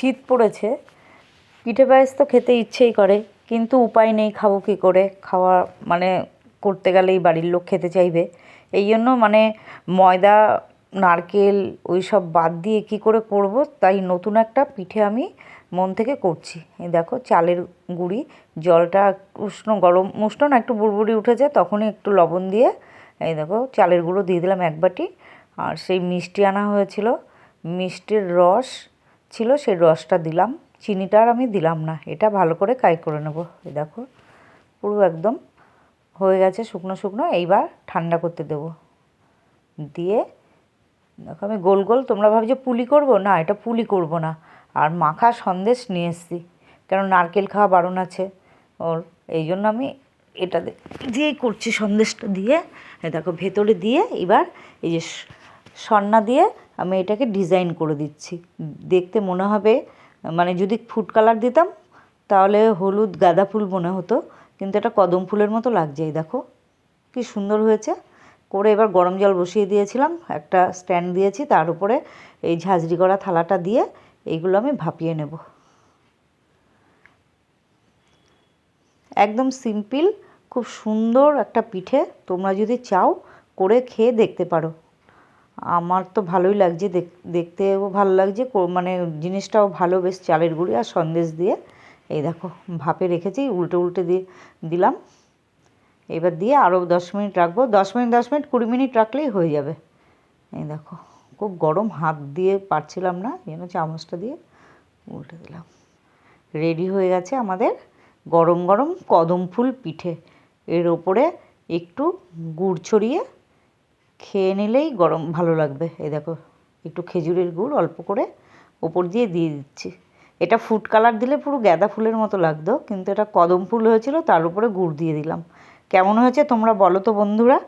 শীত পড়েছে পিঠে পায়েস তো খেতে ইচ্ছেই করে, কিন্তু উপায় নেই খাব কী করে, খাওয়া মানে করতে গেলেই বাড়ির লোক খেতে চাইবে। এই জন্য মানে ময়দা, নারকেল ওই সব বাদ দিয়ে কী করে করব, তাই নতুন একটা পিঠে আমি মন থেকে করছি। এই দেখো, চালের গুঁড়ি, জলটা উষ্ণ গরম, উষ্ণ না, একটু বুড়বুড়ি উঠেছে, তখনই একটু লবণ দিয়ে এই দেখো, চালের গুঁড়ো দিয়ে দিলাম এক বাটি, আর সেই মিষ্টি আনা হয়েছিল, মিষ্টির রস ছিল, সেই রসটা দিলাম। চিনিটা আর আমি দিলাম না। এটা ভালো করে কাই করে নেব। এই দেখো, পুরো একদম হয়ে গেছে শুকনো শুকনো। এইবার ঠান্ডা করতে দেবো। দিয়ে, দেখো আমি গোল গোল, তোমরা ভাবছ পুলি করব? না, এটা পুলি করব না। আর মাখা সন্দেশ নিয়ে এসেছি। কারণ নারকেল খাওয়া বারণ আছে। ওর, এই জন্য আমি এটা দিয়েই করছি সন্দেশটা দিয়ে দেখো ভেতরে দিয়ে এবার এই যে সন্না দিয়ে আমি এটাকে ডিজাইন করে দিচ্ছি। দেখতে মনে হবে মানে যদি ফুড কালার দিতাম, তাহলে হলুদ গাঁদা ফুল মনে হতো, কিন্তু এটা কদম ফুলের মতো লাগছে এই দেখো। কি সুন্দর হয়েছে। করে এবার গরম জল বসিয়ে দিয়েছিলাম, একটা স্ট্যান্ড দিয়েছি, তার উপরে এই ঝাঁঝরি করা থালাটা দিয়ে এইগুলো আমি ভাপিয়ে নেব। একদম সিম্পল খুব সুন্দর একটা পিঠে তোমরা যদি চাও, করে খেয়ে দেখতে পারো। আমার তো ভালোই লাগছে দেখ- দেখতেও ভালো লাগছে মানে জিনিসটাও ভালো, বেশ চালের গুঁড়ি আর সন্দেশ দিয়ে। এই দেখো, ভাপে রেখেছি, উল্টে উল্টে দিয়ে দিলাম। এবার দিয়ে আরও দশ মিনিট রাখব। দশ মিনিট দশ মিনিট, কুড়ি মিনিট রাখলেই হয়ে যাবে। এই দেখো, খুব গরম, হাত দিয়ে পারছিলাম না যেন চামচটা দিয়ে উল্টে দিলাম। রেডি হয়ে গেছে আমাদের গরম গরম কদম ফুল পিঠে। এর ওপরে একটু গুড় ছড়িয়ে খেয়ে নিলেই গরম ভালো লাগবে। এই দেখো, একটু খেজুরের গুড় অল্প করে ওপর দিয়ে দিয়ে দিচ্ছি। এটা ফুড কালার দিলে পুরো গাঁদা ফুলের মতো লাগতো, কিন্তু এটা কদম ফুল হয়েছিল, তার উপরে গুড় দিয়ে দিলাম। কেমন হয়েছে তোমরা বলো তো বন্ধুরা।